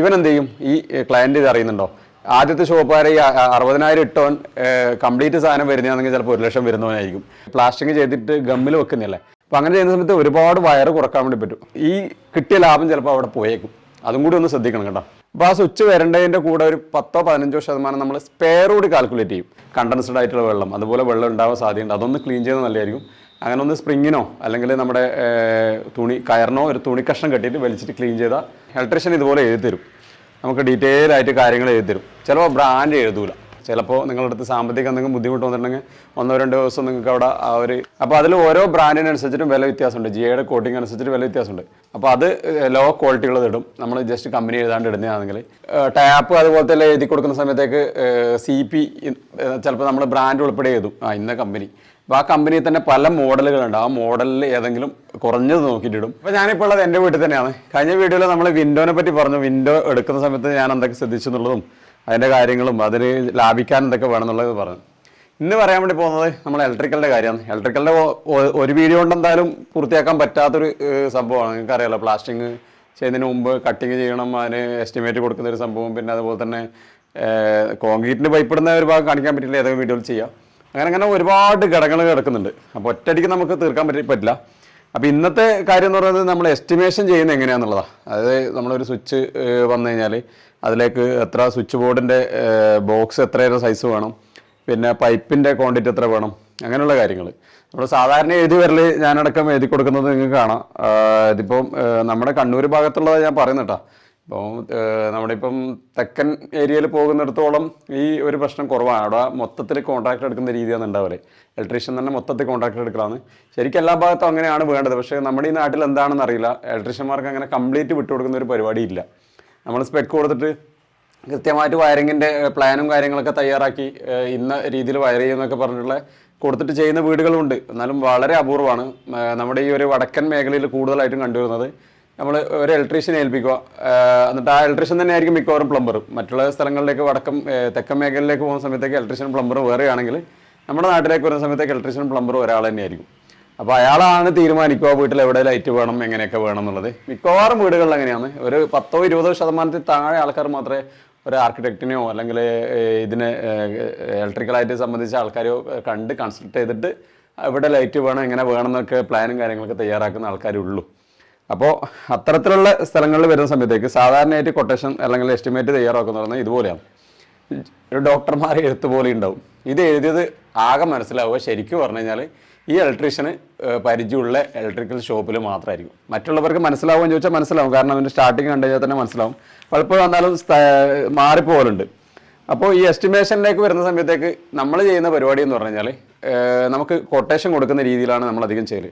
ഇവൻ എന്ത് ചെയ്യും ഈ ക്ലയന്റ് ഇത് അറിയുന്നുണ്ടോ? ആദ്യത്തെ ഷോപ്പുകാരെ ഈ അറുപതിനായിരം ഇട്ടവൻ കംപ്ലീറ്റ് സാധനം വരുന്നതാണെങ്കിൽ ചിലപ്പോൾ ഒരു ലക്ഷം വരുന്നവനായിരിക്കും. പ്ലാസ്റ്റിക് ചെയ്തിട്ട് ഗമ്മിൽ വെക്കുന്നില്ലേ അപ്പോൾ അങ്ങനെ ചെയ്യുന്ന സമയത്ത് ഒരുപാട് വയറ് കുറയ്ക്കാൻ വേണ്ടി പറ്റും. ഈ കിട്ടിയ ലാഭം ചിലപ്പോൾ അവിടെ പോയേക്കും. അതും കൂടി ഒന്ന് ശ്രദ്ധിക്കണം കേട്ടോ. അപ്പോൾ ആ സ്വിച്ച് വരേണ്ടതിന്റെ കൂടെ ഒരു പത്തോ പതിനഞ്ചോ ശതമാനം നമ്മൾ സ്പെയർ കൂടി കാൽക്കുലേറ്റ് ചെയ്യും. കണ്ടൻസ്ഡ് ആയിട്ടുള്ള വെള്ളം അതുപോലെ വെള്ളം ഉണ്ടാവാൻ സാധ്യതയുണ്ട്. അതൊന്ന് ക്ലീൻ ചെയ്യുന്നത് നല്ലതായിരിക്കും. അങ്ങനെ ഒന്ന് സ്പ്രിങ്ങിനോ അല്ലെങ്കിൽ നമ്മുടെ തുണി കയറിനോ ഒരു തുണി കഷ്ണം കെട്ടിയിട്ട് വലിച്ചിട്ട് ക്ലീൻ ചെയ്താൽ ഇലക്ട്രീഷ്യൻ ഇതുപോലെ എഴുതി തരും നമുക്ക് ഡീറ്റെയിൽ ആയിട്ട് കാര്യങ്ങൾ എഴുതി തരും ചിലപ്പോൾ ബ്രാൻഡ് എഴുതൂല. ചിലപ്പോൾ നിങ്ങളുടെ അടുത്ത് സാമ്പത്തികം എന്തെങ്കിലും ബുദ്ധിമുട്ട് വന്നിട്ടുണ്ടെങ്കിൽ ഒന്നോ രണ്ടോ ദിവസം നിങ്ങൾക്ക് അവിടെ ആ ഒരു അപ്പോൾ അതിൽ ഓരോ ബ്രാൻഡിനനുസരിച്ചിട്ടും വില വ്യത്യാസമുണ്ട്. ജിയുടെ കോട്ടിംഗ് അനുസരിച്ചിട്ട് വില വ്യത്യാസമുണ്ട്. അപ്പോൾ അത് ലോ ക്വാളിറ്റി ഉള്ളത് ഇടും. നമ്മൾ ജസ്റ്റ് കമ്പനി എഴുതാണ്ട് ഇടുന്നതാണെങ്കിൽ ടാപ്പ് അതുപോലത്തെ തന്നെ എഴുതി കൊടുക്കുന്ന സമയത്തേക്ക് സി പി ചിലപ്പോൾ നമ്മൾ ബ്രാൻഡ് ഉൾപ്പെടെ എഴുതും. ആ ഇന്ന കമ്പനി അപ്പോൾ ആ കമ്പനിയിൽ തന്നെ പല മോഡലുകളുണ്ട്. ആ മോഡലിൽ ഏതെങ്കിലും കുറഞ്ഞത് നോക്കിയിട്ടിടും. അപ്പോൾ ഞാനിപ്പോൾ ഉള്ളത് എന്റെ വീട്ടിൽ തന്നെയാണ്. കഴിഞ്ഞ വീഡിയോയിൽ നമ്മൾ വിൻഡോനെ പറ്റി പറഞ്ഞു. വിൻഡോ എടുക്കുന്ന സമയത്ത് ഞാൻ എന്തൊക്കെ ശ്രദ്ധിച്ചു എന്നുള്ളതും അതിന്റെ കാര്യങ്ങളും അതിന് ലാഭിക്കാൻ എന്തൊക്കെ വേണമെന്നുള്ളത് പറഞ്ഞു. ഇന്ന് പറയാൻ വേണ്ടി പോകുന്നത് നമ്മൾ ഇലക്ട്രിക്കലിന്റെ കാര്യമാണ്. ഇലക്ട്രിക്കലിന്റെ ഒരു വീഡിയോ കൊണ്ട് എന്തായാലും പൂർത്തിയാക്കാൻ പറ്റാത്തൊരു സംഭവമാണ്. നിങ്ങൾക്ക് അറിയാലോ പ്ലാസ്റ്റിക് ചെയ്യുന്നതിന് മുമ്പ് കട്ടിങ് ചെയ്യണം അതിന് എസ്റ്റിമേറ്റ് കൊടുക്കുന്ന ഒരു സംഭവം പിന്നെ അതുപോലെ തന്നെ കോൺക്രീറ്റിന് പൈപ്പ് ഇടുന്ന ഒരു ഭാഗം കാണിക്കാൻ പറ്റില്ല. ഏതെങ്കിലും വീഡിയോയിൽ ചെയ്യാം. അങ്ങനെ അങ്ങനെ ഒരുപാട് ഘടകങ്ങൾ കിടക്കുന്നുണ്ട്. അപ്പോൾ ഒറ്റയടിക്ക് നമുക്ക് തീർക്കാൻ പറ്റി പറ്റില്ല. അപ്പോൾ ഇന്നത്തെ കാര്യം എന്ന് പറയുന്നത് നമ്മൾ എസ്റ്റിമേഷൻ ചെയ്യുന്നത് എങ്ങനെയാണെന്നുള്ളതാണ് അതായത് നമ്മളൊരു സ്വിച്ച് വന്നു കഴിഞ്ഞാൽ അതിലേക്ക് എത്ര സ്വിച്ച് ബോർഡിന്റെ ബോക്സ് എത്രയേറെ സൈസ് വേണം പിന്നെ പൈപ്പിന്റെ ക്വാണ്ടിറ്റി എത്ര വേണം അങ്ങനെയുള്ള കാര്യങ്ങൾ നമ്മൾ സാധാരണ എഴുതി വരൽ ഞാനടക്കം എഴുതി കൊടുക്കുന്നത് നിങ്ങൾക്ക് കാണാം. ഇതിപ്പം നമ്മുടെ കണ്ണൂർ ഭാഗത്തുള്ളത് ഞാൻ പറയുന്നട്ടാ. ഇപ്പോൾ നമ്മുടെ ഇപ്പം തെക്കൻ ഏരിയയിൽ പോകുന്നിടത്തോളം ഈ ഒരു പ്രശ്നം കുറവാണ്. അവിടെ മൊത്തത്തിൽ കോൺട്രാക്ട് എടുക്കുന്ന രീതിയാണ് ഉണ്ടാവൽ. ഇലക്ട്രീഷ്യൻ തന്നെ മൊത്തത്തിൽ കോൺട്രാക്ട് എടുക്കലാണ്. ശരിക്കും എല്ലാ ഭാഗത്തും അങ്ങനെയാണ് വേണ്ടത്. പക്ഷേ നമ്മുടെ ഈ നാട്ടിൽ എന്താണെന്ന് അറിയില്ല. ഇലക്ട്രീഷ്യന്മാർക്ക് അങ്ങനെ കംപ്ലീറ്റ് വിട്ടുകൊടുക്കുന്ന ഒരു പരിപാടിയില്ല നമ്മൾ സ്പെക്ക് കൊടുത്തിട്ട് കൃത്യമായിട്ട് വയറിങ്ങിന്റെ പ്ലാനും കാര്യങ്ങളൊക്കെ തയ്യാറാക്കി ഇന്ന രീതിയിൽ വയർ ചെയ്യുന്നൊക്കെ പറഞ്ഞിട്ടുള്ള കൊടുത്തിട്ട് ചെയ്യുന്ന വീടുകളുണ്ട്. എന്നാലും വളരെ അപൂർവമാണ്. നമ്മുടെ ഈ ഒരു വടക്കൻ മേഖലയിൽ കൂടുതലായിട്ടും കണ്ടുവരുന്നത് നമ്മൾ ഒരു ഇലക്ട്രീഷ്യനെ ഏൽപ്പിക്കുക. എന്നിട്ട് ആ ഇലക്ട്രീഷ്യൻ തന്നെ ആയിരിക്കും മിക്കവാറും പ്ലംബറും മറ്റുള്ള സ്ഥലങ്ങളിലേക്ക് വടക്കം തെക്കൻ മേഖലയിലേക്ക് പോകുന്ന സമയത്തേക്ക് ഇലക്ട്രീഷ്യൻ പ്ലംബർ വേറെയാണെങ്കിൽ നമ്മുടെ നാട്ടിലേക്ക് വരുന്ന സമയത്തേക്ക് ഇലക്ട്രീഷ്യൻ പ്ലംബർ ഒരാൾ തന്നെയായിരിക്കും അപ്പോൾ അയാളാണ് തീരുമാനിക്കുക വീട്ടിൽ എവിടെ ലൈറ്റ് വേണം എങ്ങനെയൊക്കെ വേണം എന്നുള്ളത്. മിക്കവാറും വീടുകളിൽ അങ്ങനെയാണ്. ഒരു പത്തോ ഇരുപതോ ശതമാനത്തിൽ താഴെ ആൾക്കാർ മാത്രമേ ഒരു ആർക്കിടെക്റ്റിനെയോ അല്ലെങ്കിൽ ഇതിന് ഇലക്ട്രിക്കലായിട്ട് സംബന്ധിച്ച ആൾക്കാരെയോ കണ്ട് കൺസൾട്ട് ചെയ്തിട്ട് ഇവിടെ ലൈറ്റ് വേണം എങ്ങനെ വേണം എന്നൊക്കെ പ്ലാനും കാര്യങ്ങളൊക്കെ തയ്യാറാക്കുന്ന ആൾക്കാരേ ഉള്ളൂ. അപ്പോൾ അത്തരത്തിലുള്ള സ്ഥലങ്ങളിൽ വരുന്ന സമയത്തേക്ക് സാധാരണയായിട്ട് കൊട്ടേഷൻ അല്ലെങ്കിൽ എസ്റ്റിമേറ്റ് തയ്യാറാക്കുന്ന പറഞ്ഞാൽ ഇതുപോലെയാണ്. ഒരു ഡോക്ടർമാരെ എഴുത്ത് പോലെ ഉണ്ടാവും. ഇത് എഴുതിയത് ആകെ മനസ്സിലാവുക ശരിക്കും പറഞ്ഞു കഴിഞ്ഞാൽ ഈ ഇലക്ട്രീഷ്യന് പരിചയമുള്ള ഇലക്ട്രിക്കൽ ഷോപ്പിൽ മാത്രമായിരിക്കും മറ്റുള്ളവർക്ക് മനസ്സിലാവുമെന്ന് ചോദിച്ചാൽ മനസ്സിലാവും. കാരണം അതിന്റെ സ്റ്റാർട്ടിങ് കണ്ടു കഴിഞ്ഞാൽ തന്നെ മനസ്സിലാവും. പലപ്പോഴും വന്നാലും മാറിപ്പോലുണ്ട് അപ്പോൾ ഈ എസ്റ്റിമേഷനിലേക്ക് വരുന്ന സമയത്തേക്ക് നമ്മൾ ചെയ്യുന്ന പരിപാടി എന്ന് പറഞ്ഞു കഴിഞ്ഞാൽ നമുക്ക് കൊട്ടേഷൻ കൊടുക്കുന്ന രീതിയിലാണ് നമ്മൾ അധികം ചെയ്യൽ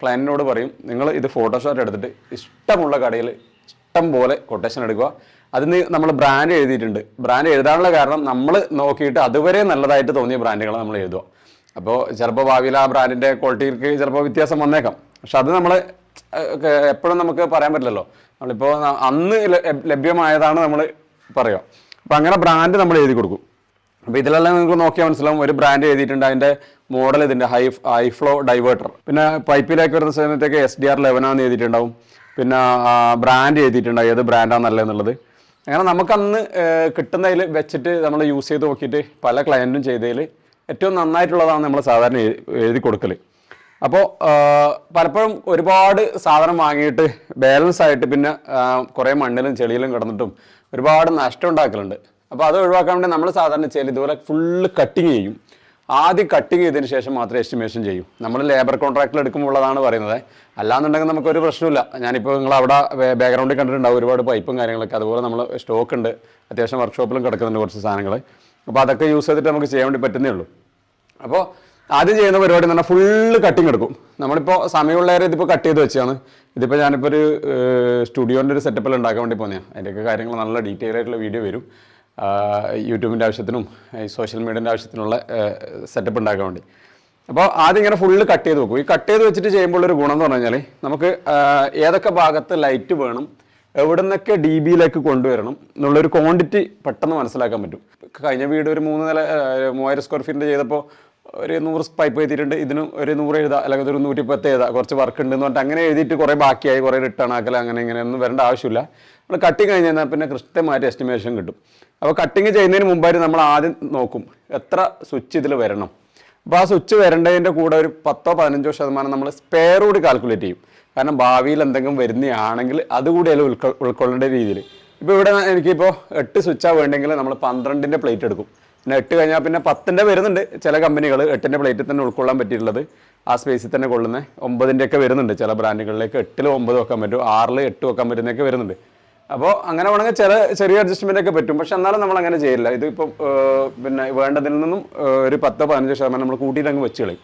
ക്ലയന്റിനോട് പറയും നിങ്ങൾ ഇത് ഫോട്ടോഷോട്ട് എടുത്തിട്ട് ഇഷ്ടമുള്ള കടയിൽ ഇഷ്ടം പോലെ കൊട്ടേഷൻ എടുക്കുക. അതിന് നമ്മൾ ബ്രാൻഡ് എഴുതിയിട്ടുണ്ട്. ബ്രാൻഡ് എഴുതാനുള്ള കാരണം നമ്മൾ നോക്കിയിട്ട് അതുവരെ നല്ലതായിട്ട് തോന്നിയ ബ്രാൻഡുകൾ നമ്മൾ എഴുതുക. അപ്പോൾ ചിലപ്പോൾ ഭാവിയിൽ ആ ബ്രാൻഡിന്റെ ക്വാളിറ്റിക്ക് ചിലപ്പോൾ വ്യത്യാസം വന്നേക്കാം. പക്ഷെ അത് നമ്മൾ എപ്പോഴും നമുക്ക് പറയാൻ പറ്റില്ലല്ലോ. നമ്മളിപ്പോൾ അന്ന് ലഭ്യമായതാണ് നമ്മൾ പറയുക. അപ്പോൾ അങ്ങനെ ബ്രാൻഡ് നമ്മൾ എഴുതി കൊടുക്കും. അപ്പോൾ ഇതിലെല്ലാം നിങ്ങൾക്ക് നോക്കിയാൽ മനസ്സിലാവും. ഒരു ബ്രാൻഡ് എഴുതിയിട്ടുണ്ട് അതിന്റെ മോഡൽ ഇതിന്റെ ഹൈ ഹൈ ഫ്ലോ ഡൈവേർട്ടർ പിന്നെ പൈപ്പിലേക്ക് വരുന്ന സമയത്തേക്ക് എസ് ഡി ആർ ലെവനാന്ന് എഴുതിയിട്ടുണ്ടാവും. പിന്നെ ബ്രാൻഡ് എഴുതിയിട്ടുണ്ടാവും ഏത് ബ്രാൻഡാണ് നല്ലതെന്നുള്ളത് അങ്ങനെ നമുക്കന്ന് കിട്ടുന്നതിൽ വെച്ചിട്ട് നമ്മൾ യൂസ് ചെയ്ത് നോക്കിയിട്ട് പല ക്ലയന്റും ചെയ്തതിൽ ഏറ്റവും നന്നായിട്ടുള്ളതാണ് നമ്മൾ സാധാരണ എഴു- എഴുതി കൊടുക്കൽ അപ്പോൾ പലപ്പോഴും ഒരുപാട് സാധനം വാങ്ങിയിട്ട് ബാലൻസ് ആയിട്ട് പിന്നെ കുറേ മണ്ണിലും ചെളിയിലും കിടന്നിട്ടും ഒരുപാട് നഷ്ടം ഉണ്ടാക്കലുണ്ട്. അപ്പോൾ അത് ഒഴിവാക്കാൻ വേണ്ടി നമ്മൾ സാധാരണ ചെയ്യൽ ഇതുപോലെ ഫുള്ള് കട്ടിങ് ചെയ്യും. ആദ്യം കട്ടിങ് ചെയ്തതിന് ശേഷം മാത്രമേ എസ്റ്റിമേഷൻ ചെയ്യൂ. നമ്മൾ ലേബർ കോൺട്രാക്റ്റിൽ എടുക്കുമ്പോൾ ഉള്ളതാണ് പറയുന്നത്. അല്ലാന്നുണ്ടെങ്കിൽ നമുക്കൊരു പ്രശ്നമില്ല ഞാനിപ്പോൾ നിങ്ങൾ അവിടെ ബാക്ക്ഗ്രൗണ്ടിൽ കണ്ടിട്ടുണ്ടാവും. ഒരുപാട് പൈപ്പും കാര്യങ്ങളൊക്കെ. അതുപോലെ നമ്മൾ സ്റ്റോക്ക് ഉണ്ട്. അത്യാവശ്യം വർക്ക്ഷോപ്പിലും കിടക്കുന്നുണ്ട് കുറച്ച് സാധനങ്ങൾ അപ്പോൾ അതൊക്കെ യൂസ് ചെയ്തിട്ട് നമുക്ക് ചെയ്യാൻ വേണ്ടി പറ്റുന്നേ ഉള്ളൂ. അപ്പോൾ ആദ്യം ചെയ്യുന്ന പരിപാടി എന്ന് പറഞ്ഞാൽ ഫുള്ള് കട്ടിങ് എടുക്കും. നമ്മളിപ്പോൾ സമയമുള്ളവരെ ഇതിപ്പോൾ കട്ട് ചെയ്ത് വെച്ചാണ്. ഇതിപ്പോൾ ഞാനിപ്പോൾ ഒരു സ്റ്റുഡിയോന്റെ ഒരു സെറ്റപ്പിൽ ഉണ്ടാക്കാൻ വേണ്ടി പോകുന്നതാണ് അതിന്റെയൊക്കെ കാര്യങ്ങൾ നല്ല ഡീറ്റെയിൽ ആയിട്ടുള്ള വീഡിയോ വരും. യൂട്യൂബിന്റെ ആവശ്യത്തിനും ഈ സോഷ്യൽ മീഡിയന്റെ ആവശ്യത്തിനുള്ള സെറ്റപ്പ് ഉണ്ടാക്കാൻ വേണ്ടി. അപ്പോൾ ആദ്യം ഇങ്ങനെ ഫുള്ള് കട്ട് ചെയ്ത് വെക്കും. ഈ കട്ട് ചെയ്ത് വെച്ചിട്ട് ചെയ്യുമ്പോൾ ഒരു ഗുണം എന്ന് പറഞ്ഞു കഴിഞ്ഞാൽ നമുക്ക് ഏതൊക്കെ ഭാഗത്ത് ലൈറ്റ് വേണം എവിടെ നിന്നൊക്കെ ഡി ബിയിലേക്ക് കൊണ്ടുവരണം എന്നുള്ളൊരു ക്വാണ്ടിറ്റി പെട്ടെന്ന് മനസ്സിലാക്കാൻ പറ്റും. കഴിഞ്ഞ വീട് ഒരു മൂന്ന് നില മൂവായിരം സ്ക്വയർ ഫീറ്റിന്റെ ചെയ്തപ്പോൾ ഒരു നൂറ് പൈപ്പ് എഴുതിയിട്ടുണ്ട് ഇതിനും ഒരു നൂറ് എഴുതാം അല്ലെങ്കിൽ ഒരു നൂറ്റി പത്ത് എഴുതാം കുറച്ച് വർക്ക് ഉണ്ട് എന്ന് പറഞ്ഞിട്ട് അങ്ങനെ എഴുതിയിട്ട് കുറേ ബാക്കിയായി കുറേ റിട്ടേൺ ആക്കൽ അങ്ങനെ ഇങ്ങനെ ഒന്നും വരേണ്ട ആവശ്യമില്ല. നമ്മൾ കട്ടിങ് കഴിഞ്ഞ് കഴിഞ്ഞാൽ പിന്നെ കൃത്യമായിട്ട് എസ്റ്റിമേഷൻ കിട്ടും. അപ്പോൾ കട്ടിങ് ചെയ്യുന്നതിന് മുമ്പായിട്ട് നമ്മൾ ആദ്യം നോക്കും എത്ര സ്വിച്ച് ഇതിൽ വരണം. അപ്പോൾ ആ സ്വിച്ച് വരേണ്ടതിന്റെ കൂടെ ഒരു പത്തോ പതിനഞ്ചോ ശതമാനം നമ്മൾ സ്പെയർ കൂടി കാൽക്കുലേറ്റ് ചെയ്യും. കാരണം ഭാവിയിൽ എന്തെങ്കിലും വരുന്നതാണെങ്കിൽ അതുകൂടി അതിൽ ഉൾക്കൊ ഉൾക്കൊള്ളേണ്ട രീതിയിൽ ഇപ്പോൾ ഇവിടെ എനിക്കിപ്പോൾ എട്ട് സ്വിച്ചാണ് വേണ്ടെങ്കിൽ നമ്മൾ പന്ത്രണ്ടിന്റെ പ്ലേറ്റ് എടുക്കും. പിന്നെ എട്ട് കഴിഞ്ഞാൽ പിന്നെ പത്തിന്റെ വരുന്നുണ്ട്. ചില കമ്പനികൾ എട്ടിന്റെ പ്ലേറ്റിൽ തന്നെ ഉൾക്കൊള്ളാൻ പറ്റിയിട്ടുള്ളത്. ആ സ്പേസിൽ തന്നെ കൊള്ളുന്ന. ഒമ്പതിന്റെയൊക്കെ വരുന്നുണ്ട്. ചില ബ്രാൻഡുകളിലേക്ക് എട്ടിലും ഒമ്പത് വെക്കാൻ പറ്റും. ആറിൽ എട്ട് വെക്കാൻ പറ്റുന്നതൊക്കെ വരുന്നുണ്ട്. അപ്പോൾ അങ്ങനെ വേണമെങ്കിൽ ചില ചെറിയ അഡ്ജസ്റ്റ്മെന്റ് ഒക്കെ പറ്റും. പക്ഷെ എന്നാലും നമ്മൾ അങ്ങനെ ചെയ്യില്ല. ഇതിപ്പോൾ പിന്നെ വേണ്ടതിൽ നിന്നും ഒരു പത്തോ പതിനഞ്ചോ ശതമാനം നമ്മൾ കൂട്ടിയിട്ട് അങ്ങ് വെച്ച് കളയും.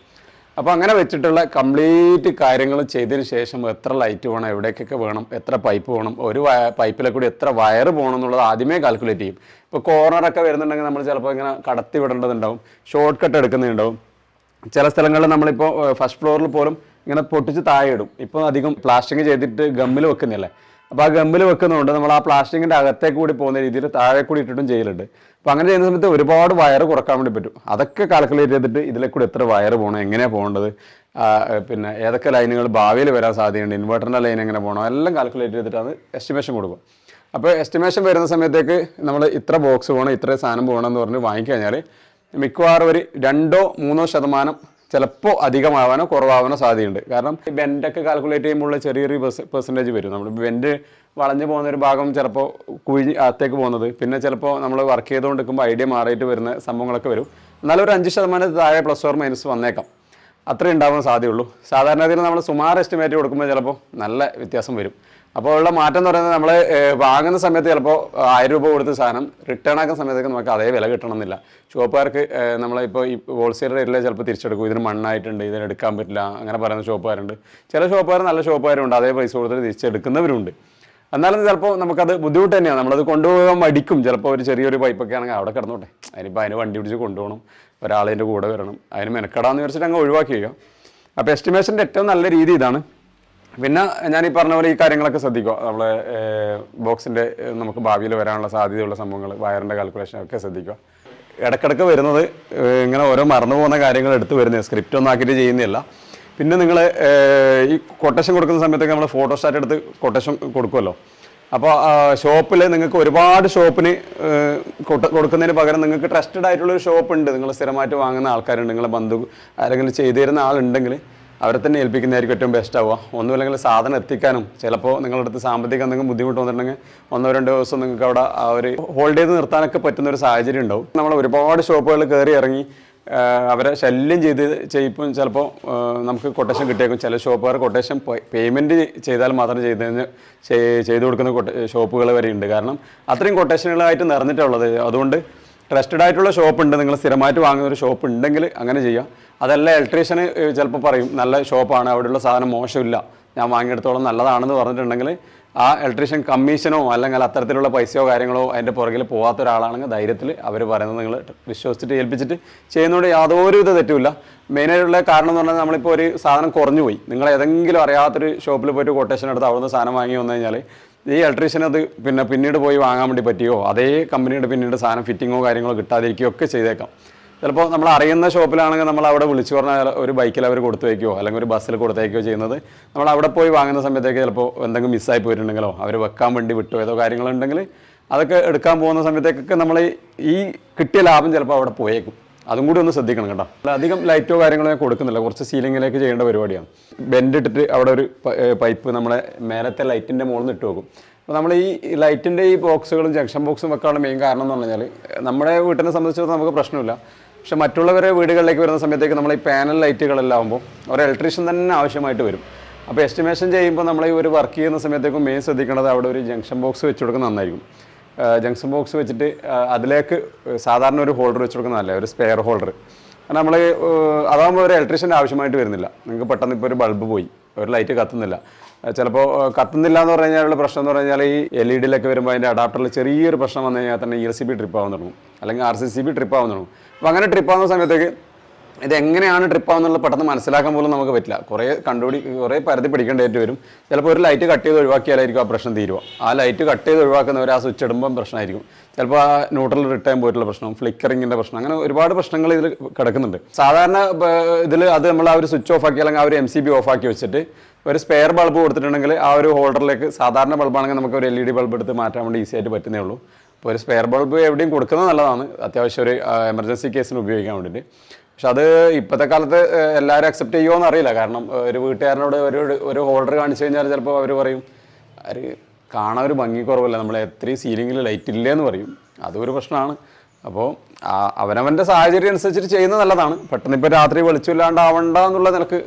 അപ്പോൾ അങ്ങനെ വെച്ചിട്ടുള്ള കംപ്ലീറ്റ് കാര്യങ്ങൾ ചെയ്തതിന് ശേഷം എത്ര ലൈറ്റ് വേണം എവിടേക്കൊക്കെ വേണം എത്ര പൈപ്പ് വേണം ഒരു പൈപ്പിലെ കൂടി എത്ര വയർ പോകണം എന്നുള്ളത് ആദ്യമേ കാൽക്കുലേറ്റ് ചെയ്യും. ഇപ്പോൾ കോർണറൊക്കെ വരുന്നുണ്ടെങ്കിൽ നമ്മൾ ചിലപ്പോൾ ഇങ്ങനെ കടത്തി വിടേണ്ടതുണ്ടാവും ഷോർട്ട് കട്ട് എടുക്കുന്നുണ്ടാവും. ചില സ്ഥലങ്ങളിൽ നമ്മളിപ്പോൾ ഫസ്റ്റ് ഫ്ലോറിൽ പോലും ഇങ്ങനെ പൊട്ടിച്ച് താഴെ ഇടും. ഇപ്പോൾ അധികം പ്ലാസ്റ്റിക് ചെയ്തിട്ട് ഗമ്മിൽ വെക്കുന്നില്ലേ. അപ്പോൾ ആ ഗമ്മിൽ വെക്കുന്നതുകൊണ്ട് നമ്മൾ ആ പ്ലാസ്റ്റിക്കിന്റെ അകത്തേക്ക് കൂടി പോകുന്ന രീതിയിൽ താഴെ കൂടി ഇട്ടിട്ടും ചെയ്യലുണ്ട്. അപ്പോൾ അങ്ങനെ ചെയ്യുന്ന സമയത്ത് ഒരുപാട് വയർ കുറയ്ക്കാൻ വേണ്ടി പറ്റും. അതൊക്കെ കാൽക്കുലേറ്റ് ചെയ്തിട്ട് ഇതിലെ കൂടി എത്ര വയർ പോകണം എങ്ങനെയാണ് പോകേണ്ടത്? പിന്നെ ഏതൊക്കെ ലൈനുകൾ ഭാവിയിൽ വരാൻ സാധ്യതയുണ്ട്? ഇൻവെർട്ടറിന്റെ ലൈൻ എങ്ങനെ പോകണം? എല്ലാം കാൽക്കുലേറ്റ് ചെയ്തിട്ടാണ് എസ്റ്റിമേഷൻ കൊടുക്കുക. അപ്പോൾ എസ്റ്റിമേഷൻ വരുന്ന സമയത്തേക്ക് നമ്മൾ ഇത്ര ബോക്സ് പോകണം ഇത്ര സാധനം പോകണം എന്ന് പറഞ്ഞ് വാങ്ങിക്കഴിഞ്ഞാൽ മിക്കവാറും ഒരു രണ്ടോ മൂന്നോ ശതമാനം ചിലപ്പോൾ അധികമാവാനോ കുറവാവാനോ സാധ്യതയുണ്ട്. കാരണം ബെൻഡൊക്കെ കാൽക്കുലേറ്റ് ചെയ്യുമ്പോൾ ചെറിയൊരു പെർസെന്റേജ് വരും. നമ്മൾ ബെൻഡ് വളഞ്ഞു പോകുന്ന ഒരു ഭാഗം ചിലപ്പോൾ കുഴി അകത്തേക്ക് പോകുന്നത്. പിന്നെ ചിലപ്പോൾ നമ്മൾ വർക്ക് ചെയ്തുകൊണ്ടിരിക്കുമ്പോൾ ഐഡിയ മാറിയിട്ട് വരുന്ന സംഭവങ്ങളൊക്കെ വരും. എന്നാലും ഒരു അഞ്ച് ശതമാനം താഴെ പ്ലസ് ഓർ മൈനസ് വന്നേക്കാം. അത്രേ ഉണ്ടാവാൻ സാധ്യതയുള്ളൂ. സാധാരണ രീതിയിൽ നമ്മൾ സുമാർ എസ്റ്റിമേറ്റ് കൊടുക്കുമ്പോൾ ചിലപ്പോൾ നല്ല വ്യത്യാസം വരും. അപ്പോൾ ഉള്ള മാറ്റം എന്ന് പറയുന്നത് നമ്മൾ വാങ്ങുന്ന സമയത്ത് ചിലപ്പോൾ ആയിരം രൂപ കൊടുത്ത് സാധനം റിട്ടേൺ ആക്കുന്ന സമയത്തൊക്കെ നമുക്ക് അതേ വില കിട്ടണമെന്നില്ല. ഷോപ്പുകാർക്ക് നമ്മളിപ്പോൾ ഈ ഹോൾസെയിൽ റേറ്റിൽ ചിലപ്പോൾ തിരിച്ചെടുക്കും. ഇതിന് മണ്ണായിട്ടുണ്ട് ഇതിന് എടുക്കാൻ പറ്റില്ല അങ്ങനെ പറയുന്ന ഷോപ്പുകാരുണ്ട്. ചില ഷോപ്പുകാർ നല്ല ഷോപ്പുകാരുണ്ട് അതേ പൈസ കൊടുത്തിട്ട് തിരിച്ചെടുക്കുന്നവരുണ്ട്. എന്നാലും ചിലപ്പോൾ നമുക്കത് ബുദ്ധിമുട്ട് തന്നെയാണ്. നമ്മളത് കൊണ്ടുപോകാൻ മടിക്കും. ചിലപ്പോൾ ഒരു ചെറിയൊരു പൈപ്പൊക്കെ ആണെങ്കിൽ അവിടെ കിടന്നോട്ടെ. അതിനിപ്പോൾ അതിന് വണ്ടി പിടിച്ച് കൊണ്ടുപോകണം. ഒരാളതിന്റെ കൂടെ വരണം. അതിന് മെനക്കെടാന്ന് വിചാരിച്ചിട്ട് അങ്ങ് ഒഴിവാക്കി വയ്ക്കുക അപ്പോൾ എസ്റ്റിമേഷന്റെ ഏറ്റവും നല്ല രീതി ഇതാണ്. പിന്നെ ഞാൻ ഈ പറഞ്ഞ പോലെ ഈ കാര്യങ്ങളൊക്കെ ശ്രദ്ധിക്കുക നമ്മളെ ബോക്സിന്റെ നമുക്ക് ഭാവിയിൽ വരാനുള്ള സാധ്യതയുള്ള സംഭവങ്ങൾ വയറിന്റെ കാൽക്കുലേഷൻ ഒക്കെ ശ്രദ്ധിക്കുക ഇടക്കിടക്ക് വരുന്നത് ഇങ്ങനെ ഓരോ മറന്നു പോകുന്ന കാര്യങ്ങൾ എടുത്ത് വരുന്നത് സ്ക്രിപ്റ്റ് ഒന്നും ആക്കിയിട്ട് ചെയ്യുന്നില്ല പിന്നെ നിങ്ങൾ ഈ കൊട്ടേഷൻ കൊടുക്കുന്ന സമയത്തൊക്കെ നമ്മൾ ഫോട്ടോസ്റ്റാറ്റ് എടുത്ത് കൊട്ടേഷൻ കൊടുക്കുമല്ലോ അപ്പോൾ ഷോപ്പിൽ നിങ്ങൾക്ക് ഒരുപാട് ഷോപ്പിന് കൊടുക്കുന്നതിന് പകരം നിങ്ങൾക്ക് ട്രസ്റ്റഡ് ആയിട്ടുള്ള ഒരു ഷോപ്പ് ഉണ്ട്. നിങ്ങൾ സ്ഥിരമായിട്ട് വാങ്ങുന്ന ആൾക്കാരുണ്ട്. നിങ്ങളെ ബന്ധു ആരെങ്കിലും ചെയ്തു തരുന്ന ആളുണ്ടെങ്കിൽ അവരെ തന്നെ ഏൽപ്പിക്കുന്നതായിരിക്കും ഏറ്റവും ബെസ്റ്റ് ആവുക. ഒന്നുമില്ലെങ്കിൽ സാധനം എത്തിക്കാനും ചിലപ്പോൾ നിങ്ങളുടെ അടുത്ത് സാമ്പത്തിക എന്തെങ്കിലും ബുദ്ധിമുട്ട് വന്നിട്ടുണ്ടെങ്കിൽ ഒന്നോ രണ്ടോ ദിവസം നിങ്ങൾക്ക് അവിടെ ആ ഒരു ഹോൾഡ് ചെയ്ത് നിർത്താനൊക്കെ പറ്റുന്ന ഒരു സാഹചര്യം ഉണ്ടാവും. നമ്മൾ ഒരുപാട് ഷോപ്പുകൾ കയറി ഇറങ്ങി അവരെ ശല്യം ചെയ്ത് ചെയ്യിപ്പം ചിലപ്പോൾ നമുക്ക് കൊട്ടേഷൻ കിട്ടിയേക്കും. ചില ഷോപ്പുകാർ കൊട്ടേഷൻ പേയ്മെന്റ് ചെയ്താൽ മാത്രം ചെയ്ത് ചെയ്- ചെയ്തു കൊടുക്കുന്ന ഷോപ്പുകൾ വരെയുണ്ട്. കാരണം അത്രയും കൊട്ടേഷനുകളായിട്ട് നിറഞ്ഞിട്ടുള്ളത്. അതുകൊണ്ട് ട്രസ്റ്റഡ് ആയിട്ടുള്ള ഷോപ്പ് ഉണ്ട്. നിങ്ങൾ സ്ഥിരമായിട്ട് വാങ്ങുന്ന ഒരു ഷോപ്പ് ഉണ്ടെങ്കിൽ അങ്ങനെ ചെയ്യാം. അതല്ല ഇലക്ട്രീഷ്യന് ചിലപ്പോൾ പറയും നല്ല ഷോപ്പാണ് അവിടെയുള്ള സാധനം മോശമില്ല. ഞാൻ വാങ്ങിയെടുത്തോളം നല്ലതാണെന്ന് പറഞ്ഞിട്ടുണ്ടെങ്കിൽ ആ ഇലക്ട്രീഷ്യൻ കമ്മീഷനോ അല്ലെങ്കിൽ അത്തരത്തിലുള്ള പൈസയോ കാര്യങ്ങളോ അതിന്റെ പുറകിൽ പോകാത്ത ഒരാളാണെങ്കിൽ ധൈര്യത്തിൽ അവർ പറയുന്നത് നിങ്ങൾ വിശ്വസിച്ചിട്ട് ഏൽപ്പിച്ചിട്ട് ചെയ്യുന്നതുകൊണ്ട് യാതൊരു വിധ തെറ്റുമില്ല മെയിനായിട്ടുള്ള കാരണം എന്ന് പറഞ്ഞാൽ നമ്മളിപ്പോൾ ഒരു സാധനം കുറഞ്ഞു പോയി നിങ്ങൾ ഏതെങ്കിലും അറിയാത്തൊരു ഷോപ്പിൽ പോയിട്ട് കൊട്ടേഷൻ എടുത്ത് അവിടുന്ന് സാധനം വാങ്ങി വന്നു കഴിഞ്ഞാൽ ഈ ഇലക്ട്രീഷ്യൻ അത് പിന്നെ പിന്നീട് പോയി വാങ്ങാൻ വേണ്ടി പറ്റിയോ? അതേ കമ്പനിയുടെ പിന്നീട് സാധനം ഫിറ്റിങ്ങോ കാര്യങ്ങളോ കിട്ടാതിരിക്കുകയോ ഒക്കെ ചെയ്തേക്കാം. ചിലപ്പോൾ നമ്മൾ അറിയുന്ന ഷോപ്പിലാണെങ്കിൽ നമ്മൾ അവിടെ വിളിച്ചു പറഞ്ഞാൽ ഒരു ബൈക്കിൽ അവർ കൊടുത്തു വയ്ക്കുകയോ അല്ലെങ്കിൽ ഒരു ബസ്സിൽ കൊടുത്തേക്കോ ചെയ്യുന്നത്? നമ്മൾ അവിടെ പോയി വാങ്ങുന്ന സമയത്തേക്ക് ചിലപ്പോൾ എന്തെങ്കിലും മിസ്സായി പോയിട്ടുണ്ടെങ്കിലോ അവർ വെക്കാൻ വേണ്ടി വിട്ടോ? ഏതോ കാര്യങ്ങളുണ്ടെങ്കിൽ അതൊക്കെ എടുക്കാൻ പോകുന്ന സമയത്തേക്കൊക്കെ നമ്മൾ ഈ കിട്ടിയ ലാഭം ചിലപ്പോൾ അവിടെ പോയേക്കും. അതും കൂടി ഒന്ന് ശ്രദ്ധിക്കണം കേട്ടോ. അധികം ലൈറ്റോ കാര്യങ്ങളോ ഞാൻ കൊടുക്കുന്നില്ല. കുറച്ച് സീലിങ്ങിലേക്ക് ചെയ്യേണ്ട പരിപാടിയാണ്. ബെൻഡ് ഇട്ടിട്ട് അവിടെ ഒരു പൈപ്പ് നമ്മളെ മേലത്തെ ലൈറ്റിന്റെ മുകളിൽ നിന്ന് ഇട്ട് വെക്കും. അപ്പോൾ നമ്മൾ ഈ ലൈറ്റിന്റെ ഈ ബോക്സുകളും ജംഗ്ഷൻ ബോക്സും വെക്കാനുള്ള മെയിൻ കാരണം എന്ന് പറഞ്ഞാൽ നമ്മുടെ വീട്ടിനെ സംബന്ധിച്ചിടത്തോളം നമുക്ക് പ്രശ്നമില്ല. പക്ഷേ മറ്റുള്ളവരെ വീടുകളിലേക്ക് വരുന്ന സമയത്തേക്ക് നമ്മൾ ഈ പാനൽ ലൈറ്റുകളെല്ലാം ആകുമ്പോൾ ഒരു ഇലക്ട്രീഷ്യൻ തന്നെ ആവശ്യമായിട്ട് വരും. അപ്പോൾ എസ്റ്റിമേഷൻ ചെയ്യുമ്പോൾ നമ്മൾ ഈ ഒരു വർക്ക് ചെയ്യുന്ന സമയത്തേക്കും മെയിൻ ശ്രദ്ധിക്കേണ്ടത് അവിടെ ഒരു ജംഗ്ഷൻ ബോക്സ് വെച്ച് കൊടുക്കുന്നത് നന്നായിരിക്കും. ജംഗ്ഷൻ ബോക്സ് വെച്ചിട്ട് അതിലേക്ക് സാധാരണ ഒരു ഹോൾഡർ വെച്ച് കൊടുക്കുന്നതല്ല ഒരു സ്പെയർ ഹോൾഡർ കാരണം നമ്മൾ അതാകുമ്പോൾ ഒരു ഇലക്ട്രീഷ്യന്റെ ആവശ്യമായിട്ട് വരുന്നില്ല. നിങ്ങൾക്ക് പെട്ടെന്ന് ഇപ്പോൾ ഒരു ബൾബ് പോയി ഒരു ലൈറ്റ് കത്തുന്നില്ല. ചിലപ്പോൾ കത്തുന്നില്ല എന്ന് പറഞ്ഞു കഴിഞ്ഞാൽ പ്രശ്നം എന്ന് പറഞ്ഞാൽ ഈ എൽ ഇ ഡിയിലൊക്കെ വരുമ്പോൾ അതിന്റെ അഡാപ്റ്ററിൽ ചെറിയൊരു പ്രശ്നം വന്നു കഴിഞ്ഞാൽ തന്നെ E L C B trip തുടങ്ങും. അല്ലെങ്കിൽ R C C B trip തുടങ്ങും. അപ്പോൾ അങ്ങനെ ട്രിപ്പ് ആവുന്ന സമയത്തേക്ക് ഇത് എങ്ങനെയാണ് ട്രിപ്പ് ആവുന്നുള്ളത് പെട്ടെന്ന് മനസ്സിലാക്കാൻ പോലും നമുക്ക് പറ്റില്ല. കുറേ കണ്ടുപിടി കുറേ പരതി പിടിക്കേണ്ടതായിട്ട് വരും ചിലപ്പോൾ ഒരു ലൈറ്റ് കട്ട് ചെയ്ത് ഒഴിവാക്കിയാലായിരിക്കും ആ പ്രശ്നം തീരുക ആ ലൈറ്റ് കട്ട് ചെയ്ത് ഒഴിവാക്കുന്നവർ ആ സ്വിച്ച് ഇടുമ്പം പ്രശ്നമായിരിക്കും ചിലപ്പോൾ ആ ന്യൂട്രൽ റിട്ടേൺ പോയിട്ടുള്ള പ്രശ്നം ഫ്ലിക്കറിങ്ങിന്റെ പ്രശ്നം അങ്ങനെ ഒരുപാട് പ്രശ്നങ്ങൾ ഇതിൽ കിടക്കുന്നുണ്ട്. സാധാരണ ഇതിൽ അത് നമ്മൾ ആ ഒരു സ്വിച്ച് ഓഫ് ആക്കി അല്ലെങ്കിൽ ആ ഒരു എം സി ബി ഓഫ് ആക്കി വെച്ചിട്ട് ഒരു സ്പെയർ ബൾബ് കൊടുത്തിട്ടുണ്ടെങ്കിൽ ആ ഒരു ഹോൾഡറിലേക്ക് സാധാരണ ബൾബാണെങ്കിൽ നമുക്ക് ഒരു എൽ ഇ ഡി ബൾബ് എടുത്ത് മാറ്റാൻ വേണ്ടി ഈസി ആയിട്ട് പറ്റുന്നേ ഉള്ളൂ. അപ്പോൾ ഒരു സ്പെയർ ബൾബ് എവിടെയും കൊടുക്കുന്നത് നല്ലതാണ്. അത്യാവശ്യം ഒരു എമർജൻസി കേസിന് ഉപയോഗിക്കാൻ വേണ്ടിയിട്ട്. പക്ഷെ അത് ഇപ്പോഴത്തെ കാലത്ത് എല്ലാവരും അക്സെപ്റ്റ് ചെയ്യുമോ എന്നറിയില്ല കാരണം ഒരു വീട്ടുകാരനോട് ഒരു ഒരു ഹോൾഡർ കാണിച്ചു കഴിഞ്ഞാൽ ചിലപ്പോൾ അവർ പറയും അവർ കാണാൻ ഒരു ഭംഗി കുറവല്ല? നമ്മൾ എത്രയും സീലിങ്ങിൽ ലൈറ്റ് ഇല്ലേ എന്ന് പറയും. അതൊരു പ്രശ്നമാണ് അപ്പോൾ അവനവന്റെ സാഹചര്യം അനുസരിച്ചിട്ട് ചെയ്യുന്നത് നല്ലതാണ്. പെട്ടെന്ന് ഇപ്പോൾ രാത്രി വെളിച്ചമില്ലാണ്ടാവണ്ട എന്നുള്ള നിനക്ക്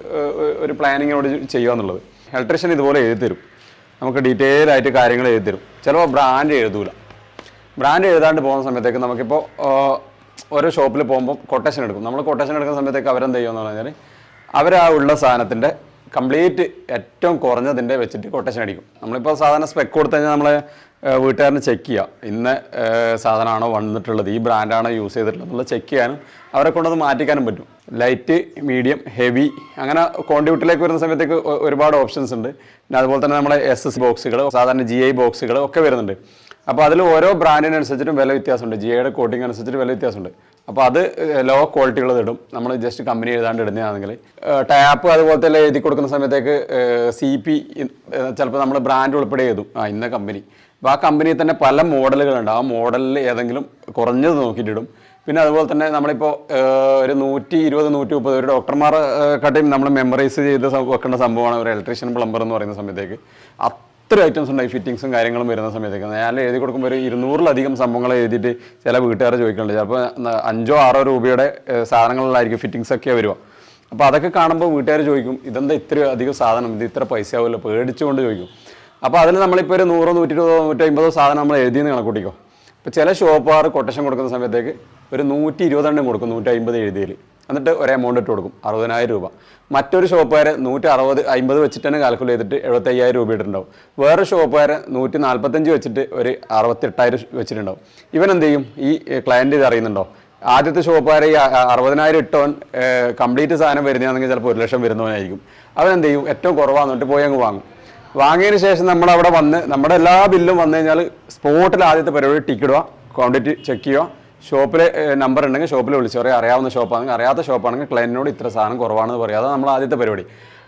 ഒരു പ്ലാനിങ്ങിനോട് ചെയ്യുക എന്നുള്ളത്. ഇലക്ട്രീഷ്യൻ ഇതുപോലെ എഴുതി തരും. നമുക്ക് ഡീറ്റെയിൽ ആയിട്ട് കാര്യങ്ങൾ എഴുതി തരും. ചിലപ്പോൾ ബ്രാൻഡ് എഴുതൂല. ബ്രാൻഡ് എഴുതാണ്ട് പോകുന്ന സമയത്തേക്ക് നമുക്കിപ്പോൾ ഓരോ ഷോപ്പിൽ പോകുമ്പോൾ കൊട്ടേഷൻ എടുക്കും. നമ്മൾ കൊട്ടേഷൻ എടുക്കുന്ന സമയത്തേക്ക് അവരെന്ത് ചെയ്യുമെന്ന് പറഞ്ഞാൽ അവർ ആ ഉള്ള സാധനത്തിന്റെ കംപ്ലീറ്റ് ഏറ്റവും കുറഞ്ഞതിന്റെ വെച്ചിട്ട് കൊട്ടേഷൻ അടിക്കും. നമ്മളിപ്പോൾ സാധാരണ സ്പെക്ക് കൊടുത്തു കഴിഞ്ഞാൽ നമ്മൾ വീട്ടുകാരന് ചെക്ക് ചെയ്യുക ഇന്ന സാധനമാണോ വന്നിട്ടുള്ളത് ഈ ബ്രാൻഡാണോ യൂസ് ചെയ്തിട്ടുള്ളത് എന്നുള്ളത് ചെക്ക് ചെയ്യാനും അവരെ കൊണ്ടത് മാറ്റിക്കാനും പറ്റും. ലൈറ്റ് മീഡിയം ഹെവി അങ്ങനെ കോണ്ടിബ്യൂട്ടിലേക്ക് വരുന്ന സമയത്തേക്ക് ഒരുപാട് ഓപ്ഷൻസ് ഉണ്ട്. പിന്നെ അതുപോലെ തന്നെ നമ്മുടെ എസ് എസ് ബോക്സുകൾ സാധാരണ ജി ഐ ബോക്സുകൾ ഒക്കെ വരുന്നുണ്ട്. അപ്പോൾ അതിൽ ഓരോ ബ്രാൻഡിനനുസരിച്ചിട്ടും വില വ്യത്യാസമുണ്ട്. ജിയയുടെ കോട്ടിംഗ് അനുസരിച്ചിട്ട് വില വ്യത്യാസമുണ്ട്. അപ്പോൾ അത് ലോ ക്വാളിറ്റി ഉള്ളത് ഇടും. നമ്മൾ ജസ്റ്റ് കമ്പനി എഴുതാണ്ട് ഇടുന്നതാണെങ്കിൽ ടാപ്പ് അതുപോലത്തെ തന്നെ എഴുതി കൊടുക്കുന്ന സമയത്തേക്ക് സി പി ചിലപ്പോൾ നമ്മൾ ബ്രാൻഡ് ഉൾപ്പെടെ എഴുതും. ആ ഇന്ന കമ്പനി അപ്പോൾ ആ കമ്പനിയിൽ തന്നെ പല മോഡലുകളുണ്ട് ആ മോഡലിൽ ഏതെങ്കിലും കുറഞ്ഞത് നോക്കിയിട്ടിടും പിന്നെ അതുപോലെ തന്നെ നമ്മളിപ്പോൾ ഒരു നൂറ്റി ഇരുപത് നൂറ്റി മുപ്പത് ഒരു ഡോക്ടർമാർ കട്ടയും നമ്മൾ മെമ്മറൈസ് ചെയ്ത് വെക്കേണ്ട സംഭവമാണ് ഒരു ഇലക്ട്രീഷ്യൻ പ്ലംബർ എന്ന് പറയുന്ന സമയത്തേക്ക്. അത്ര ഐറ്റംസ് ഉണ്ടായി ഫിറ്റിങ്സും കാര്യങ്ങളും വരുന്ന സമയത്തേക്ക്? ഞാൻ എഴുതി കൊടുക്കുമ്പോൾ ഒരു ഇരുന്നൂറിലധികം സംഭവങ്ങൾ എഴുതിയിട്ട് ചില വീട്ടുകാർ ചോദിക്കുന്നുണ്ട് ചിലപ്പോൾ അഞ്ചോ ആറോ രൂപയുടെ സാധനങ്ങളിലായിരിക്കും ഫിറ്റിങ്സ് ഒക്കെ വരിക. അപ്പോൾ അതൊക്കെ കാണുമ്പോൾ വീട്ടുകാർ ചോദിക്കും ഇതെന്താ ഇത്ര അധികം സാധനം? ഇത് ഇത്ര പൈസ ആവുമല്ലോ പേടിച്ചുകൊണ്ട് ചോദിക്കും. അപ്പോൾ അതിൽ നമ്മളിപ്പോൾ ഒരു നൂറോ നൂറ്റി ഇരുപതോ നൂറ്റമ്പതോ സാധനം നമ്മൾ എഴുതിയെന്ന് കണക്കൂട്ടിക്കോ. അപ്പോൾ ചില ഷോപ്പുകാർ കൊട്ടേഷൻ കൊടുക്കുന്ന സമയത്തേക്ക് ഒരു നൂറ്റി ഇരുപതെണ്ണം കൊടുക്കും നൂറ്റി അമ്പത് എഴുതിയിൽ എന്നിട്ട് ഒരു എമൗണ്ട് ഇട്ട് കൊടുക്കും. അറുപതിനായിരം രൂപ. മറ്റൊരു ഷോപ്പുകാർ നൂറ്റി അറുപത് അമ്പത് വെച്ചിട്ട് തന്നെ കാൽക്കുലേറ്റ് ചെയ്തിട്ട് എഴുപത്തയ്യായിരം രൂപ ഇട്ടിട്ടുണ്ടാവും. വേറെ ഷോപ്പുകാർ നൂറ്റി നാൽപ്പത്തഞ്ച് വെച്ചിട്ട് ഒരു അറുപത്തെട്ടായിരം വെച്ചിട്ടുണ്ടാവും. ഇവൻ എന്ത് ചെയ്യും? ഈ ക്ലയന്റ് ഇത് അറിയുന്നുണ്ടോ? ആദ്യത്തെ ഷോപ്പുകാരെ ഈ അറുപതിനായിരം ഇട്ടവൻ കംപ്ലീറ്റ് സാധനം വരുന്നതാണെങ്കിൽ ചിലപ്പോൾ ഒരു ലക്ഷം വരുന്നവനായിരിക്കും. അവൻ എന്ത് ചെയ്യും? ഏറ്റവും കുറവാന്നിട്ട് പോയി അങ്ങ് വാങ്ങും. വാങ്ങിയതിന് ശേഷം നമ്മൾ അവിടെ വന്ന് നമ്മുടെ എല്ലാ ബില്ലും വന്നു കഴിഞ്ഞാൽ സ്പോട്ടിൽ ആദ്യത്തെ പരിപാടി ടിക്കിടുക ക്വാണ്ടിറ്റി ചെക്ക് ചെയ്യുക ഷോപ്പിൽ നമ്പർ ഉണ്ടെങ്കിൽ ഷോപ്പിൽ വിളിച്ചു പറയാം. അറിയാവുന്ന ഷോപ്പാണെങ്കിൽ അറിയാത്ത ഷോപ്പാണെങ്കിൽ ക്ലയന്റിനോട് ഇത്ര സാധനം കുറവാണെന്ന് പറയാം. അതാണ് നമ്മൾ ആദ്യത്തെ പരിപാടി.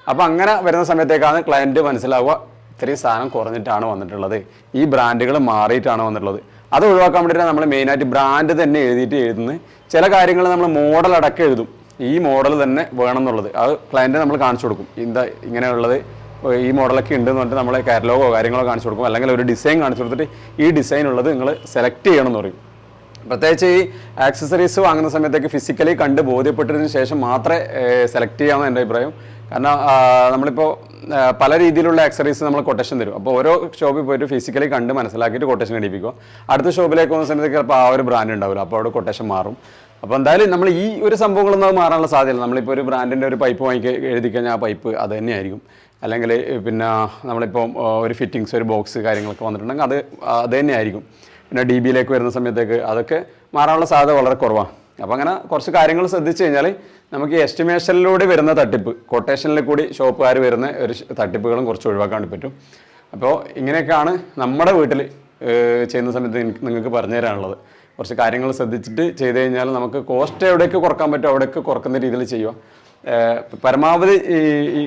അപ്പോൾ അങ്ങനെ വരുന്ന സമയത്തേക്കാണ് ക്ലയന്റ് മനസ്സിലാവുക ഇത്രയും സാധനം കുറഞ്ഞിട്ടാണ് വന്നിട്ടുള്ളത്. ഈ ബ്രാൻഡുകൾ മാറിയിട്ടാണ് വന്നിട്ടുള്ളത്. അത് ഒഴിവാക്കാൻ വേണ്ടിയിട്ട് നമ്മൾ മെയിനായിട്ട് ബ്രാൻഡ് തന്നെ എഴുതിയിട്ട് എഴുതുന്നത്. ചില കാര്യങ്ങൾ നമ്മൾ മോഡൽ അടക്കം എഴുതും. ഈ മോഡൽ തന്നെ വേണം എന്നുള്ളത് അത് ക്ലയന്റ് നമ്മൾ കാണിച്ചു കൊടുക്കും. എന്താ ഇങ്ങനെയുള്ളത്? ഈ മോഡലൊക്കെ ഉണ്ട് എന്ന് പറഞ്ഞിട്ട് നമ്മൾ കാറ്റലോഗോ കാര്യങ്ങളോ കാണിച്ചു കൊടുക്കും. അല്ലെങ്കിൽ ഒരു ഡിസൈൻ കാണിച്ചു കൊടുത്തിട്ട് ഈ ഡിസൈൻ ഉള്ളത് നിങ്ങൾ സെലക്ട് ചെയ്യണം എന്ന് പറയും. പ്രത്യേകിച്ച് ഈ ആക്സസറീസ് വാങ്ങുന്ന സമയത്തേക്ക് ഫിസിക്കലി കണ്ട് ബോധ്യപ്പെട്ടതിന് ശേഷം മാത്രമേ സെലക്ട് ചെയ്യാമെന്ന് എന്റെ അഭിപ്രായം. കാരണം നമ്മളിപ്പോൾ പല രീതിയിലുള്ള ആക്സറീസ് നമ്മൾ കൊട്ടേഷൻ തരും. അപ്പോൾ ഓരോ ഷോപ്പിൽ പോയിട്ട് ഫിസിക്കലി കണ്ട് മനസ്സിലാക്കിയിട്ട് കൊട്ടേഷൻ അടിപ്പിക്കുക അടുത്ത ഷോപ്പിലേക്ക് പോകുന്ന സമയത്തേക്ക് ചിലപ്പോൾ ആ ഒരു ബ്രാൻഡ് ഉണ്ടാവില്ല. അപ്പോൾ അവിടെ കൊട്ടേഷൻ മാറും. അപ്പോൾ എന്തായാലും നമ്മൾ ഈ ഒരു സംഭവങ്ങളൊന്നും അത് മാറാനുള്ള സാധ്യതയില്ല. നമ്മളിപ്പോൾ ഒരു ബ്രാൻഡിന്റെ ഒരു പൈപ്പ് വാങ്ങി എഴുതി കഴിഞ്ഞാൽ ആ പൈപ്പ് അത് തന്നെയായിരിക്കും. അല്ലെങ്കിൽ പിന്നെ നമ്മളിപ്പോൾ ഒരു ഫിറ്റിങ്സ് ഒരു ബോക്സ് കാര്യങ്ങളൊക്കെ വന്നിട്ടുണ്ടെങ്കിൽ അത് അത് തന്നെയായിരിക്കും. പിന്നെ ഡി ബിയിലേക്ക് വരുന്ന സമയത്തേക്ക് അതൊക്കെ മാറാനുള്ള സാധ്യത വളരെ കുറവാണ്. അപ്പോൾ അങ്ങനെ കുറച്ച് കാര്യങ്ങൾ ശ്രദ്ധിച്ചു കഴിഞ്ഞാൽ നമുക്ക് ഈ എസ്റ്റിമേഷനിലൂടെ വരുന്ന തട്ടിപ്പ് കൊട്ടേഷനിൽ കൂടി ഷോപ്പുകാർ വരുന്ന ഒരു തട്ടിപ്പുകളും കുറച്ച് ഒഴിവാക്കാൻ പറ്റും. അപ്പോൾ ഇങ്ങനെയൊക്കെയാണ് നമ്മുടെ വീട്ടിൽ ചെയ്യുന്ന സമയത്ത് നിങ്ങൾക്ക് പറഞ്ഞു തരാനുള്ളത്. കുറച്ച് കാര്യങ്ങൾ ശ്രദ്ധിച്ചിട്ട് ചെയ്ത് കഴിഞ്ഞാൽ നമുക്ക് കോസ്റ്റ് എവിടേക്ക് കുറയ്ക്കാൻ പറ്റുമോ അവിടേക്ക് കുറക്കുന്ന രീതിയിൽ ചെയ്യുക. പരമാവധി ഈ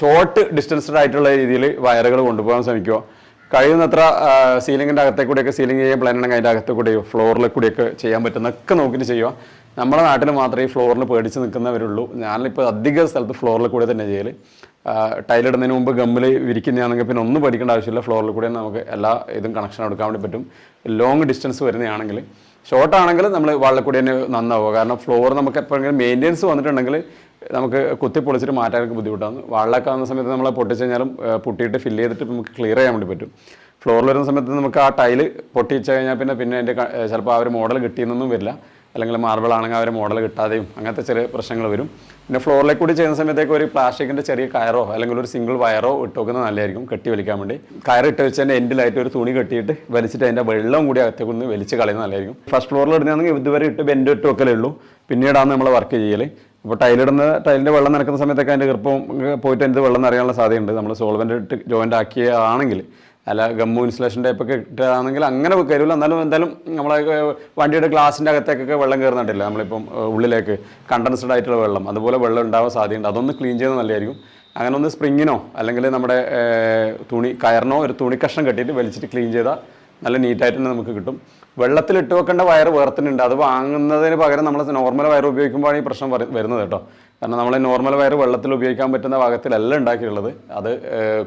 ഷോർട്ട് ഡിസ്റ്റൻസ്ഡ് ആയിട്ടുള്ള രീതിയിൽ വയറുകൾ കൊണ്ടുപോകാൻ ശ്രമിക്കുക. കഴിയുന്നത്ര സീലിങ്ങിന്റെ അകത്തെ കൂടെയൊക്കെ സീലിംഗ് ചെയ്യാൻ പ്ലാൻ ഉണ്ടെങ്കിൽ അതിന്റെ അകത്തെ കൂടെയോ ഫ്ലോറിൽ കൂടെയൊക്കെ ചെയ്യാൻ പറ്റുന്നൊക്കെ നോക്കിയിട്ട് ചെയ്യുക. നമ്മുടെ നാട്ടിൽ മാത്രമേ ഈ ഫ്ലോറിൽ പേടിച്ച് നിൽക്കുന്നവരുള്ളൂ. ഞാനിപ്പോൾ അധിക സ്ഥലത്ത് ഫ്ലോറിൽ കൂടെ തന്നെ ചെയ്യൽ ടൈലിടുന്നതിന് മുമ്പ് ഗമ്മിൽ വിരിക്കുന്നതാണെങ്കിൽ പിന്നെ ഒന്നും പഠിക്കേണ്ട ആവശ്യമില്ല. ഫ്ലോറിൽ കൂടെ നമുക്ക് എല്ലാ ഇതും കണക്ഷൻ എടുക്കാൻ വേണ്ടി പറ്റും. ലോങ് ഡിസ്റ്റൻസ് വരുന്നതാണെങ്കിൽ ഷോർട്ട് ആണെങ്കിൽ നമ്മൾ വാളിൽ കൂടി തന്നെ നന്നാവുക. കാരണം ഫ്ലോർ നമുക്ക് എപ്പോഴെങ്കിലും മെയിന്റെനൻസ് വന്നിട്ടുണ്ടെങ്കിൽ നമുക്ക് കുത്തി പൊളിച്ചിട്ട് മാറ്റാനൊക്കെ ബുദ്ധിമുട്ടാണ്. വാളിലൊക്കെ വന്ന സമയത്ത് നമ്മൾ പൊട്ടിച്ച് കഴിഞ്ഞാലും പൊട്ടിയിട്ട് ഫില്ല് ചെയ്തിട്ട് നമുക്ക് ക്ലിയർ ചെയ്യാൻ വേണ്ടി പറ്റും. ഫ്ലോറിൽ വരുന്ന സമയത്ത് നമുക്ക് ആ ടൈൽ പൊട്ടിച്ച് കഴിഞ്ഞാൽ പിന്നെ പിന്നെ അതിന്റെ ചിലപ്പോൾ ആ ഒരു മോഡൽ കിട്ടിയെന്നൊന്നും വരില്ല. അല്ലെങ്കിൽ മാർബിൾ ആണെങ്കിൽ ആ ഒരു മോഡൽ കിട്ടാതെയും അങ്ങനത്തെ ചെറിയ പ്രശ്നങ്ങൾ വരും. പിന്നെ ഫ്ലോറിലേക്ക് കൂടി ചെയ്യുന്ന സമയത്തേക്ക് ഒരു പ്ലാസ്റ്റിക്കിന്റെ ചെറിയ കയറോ അല്ലെങ്കിൽ ഒരു സിംഗിൾ വയറോ ഇട്ട് വെക്കുന്നത് നല്ലതായിരിക്കും കെട്ടി വലിക്കാൻ വേണ്ടി. കയർ ഇട്ട് വെച്ചതിന്റെ എൻഡിലായിട്ട് ഒരു തുണി കെട്ടിയിട്ട് വലിച്ചിട്ട് അതിന്റെ വെള്ളം കൂടി അകത്തേക്ക് ഒന്ന് വലിച്ച് കളയുന്നത് നല്ലതായിരിക്കും. ഫസ്റ്റ് ഫ്ലോറിൽ ഇടുന്നതാണെങ്കിൽ ഇതുവരെ ഇട്ട് ബെൻഡ് ഇട്ട് വെക്കലേ ഉള്ളൂ. പിന്നീടാണ് നമ്മൾ വർക്ക് ചെയ്യൽ അപ്പോൾ ടൈലിടുന്ന ടൈലിന്റെ വെള്ളം നനക്കുന്ന സമയത്തൊക്കെ അതിന്റെ ഗർഭം പോയിട്ട് അതിന്റെ വെള്ളം നിറയാനുള്ള സാധ്യതയുണ്ട്. നമ്മൾ സോൾവെന്റ് ഇട്ട് ജോയിന്റ് ആക്കിയാണെങ്കിൽ അല്ല ഗമ്മു ഇൻസുലേഷൻ ടൈപ്പൊക്കെ ഇട്ടാണെങ്കിൽ അങ്ങനെ കയറില്ല എന്നാലും എന്തായാലും നമ്മളെ വണ്ടിയുടെ ഗ്ലാസിന്റെ അകത്തേക്കൊക്കെ വെള്ളം കയറുന്നുണ്ടല്ലോ നമ്മളിപ്പം ഉള്ളിലേക്ക് കണ്ടൻസ്ഡ് ആയിട്ടുള്ള വെള്ളം അതുപോലെ വെള്ളം ഉണ്ടാവാൻ സാധ്യതയുണ്ട്. അതൊന്ന് ക്ലീൻ ചെയ്യുന്നത് നല്ലതായിരിക്കും. അങ്ങനെ ഒന്ന് സ്പ്രിങ്ങിനോ അല്ലെങ്കിൽ നമ്മുടെ തുണി കയറിനോ ഒരു തുണി കഷ്ണം കെട്ടിയിട്ട് വലിച്ചിട്ട് ക്ലീൻ ചെയ്താൽ നല്ല നീറ്റായിട്ട് തന്നെ നമുക്ക് കിട്ടും. വെള്ളത്തിൽ ഇട്ട് വെക്കേണ്ട വയർ വേർത്തിനുണ്ട് അത് വാങ്ങുന്നതിന് പകരം നമ്മൾ നോർമൽ വയർ ഉപയോഗിക്കുമ്പോഴാണ് ഈ പ്രശ്നം വര- വരുന്നത് കേട്ടോ. കാരണം നമ്മൾ നോർമൽ വയർ വെള്ളത്തിൽ ഉപയോഗിക്കാൻ പറ്റുന്ന ഭാഗത്തിലല്ല ഉണ്ടാക്കിയിട്ടുള്ളത്. അത്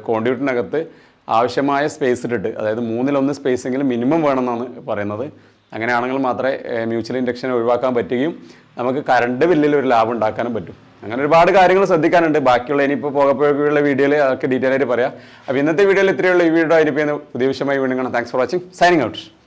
കോണ്ടിയൂട്ടിനകത്ത് ആവശ്യമായ സ്പേസ് ഇട്ടിട്ട് അതായത് മൂന്നിലൊന്ന് സ്പേസ് എങ്കിലും മിനിമം വേണമെന്നാണ് പറയുന്നത്. അങ്ങനെയാണെങ്കിൽ മാത്രമേ മ്യൂച്വൽ ഇൻഡക്ഷൻ ഒഴിവാക്കാൻ പറ്റുകയും നമുക്ക് കറണ്ട് ബില്ലിൽ ഒരു ലാഭം ഉണ്ടാക്കാനും പറ്റും. അങ്ങനെ ഒരുപാട് കാര്യങ്ങൾ ശ്രദ്ധിക്കാനുണ്ട്. ബാക്കിയുള്ള ഇനിയിപ്പോൾ പോകപ്പോഴുള്ള വീഡിയോയിൽ അതൊക്കെ ഡീറ്റെയിൽ ആയിട്ട് പറയാം. അപ്പോൾ ഇന്നത്തെ വീഡിയോയിൽ ഇത്രയുള്ള ഈ വീഡിയോ ആയിരിക്കും പുതിയ വിഷയമായി വീണ്ടും കാണാം. Thanks for watching signing out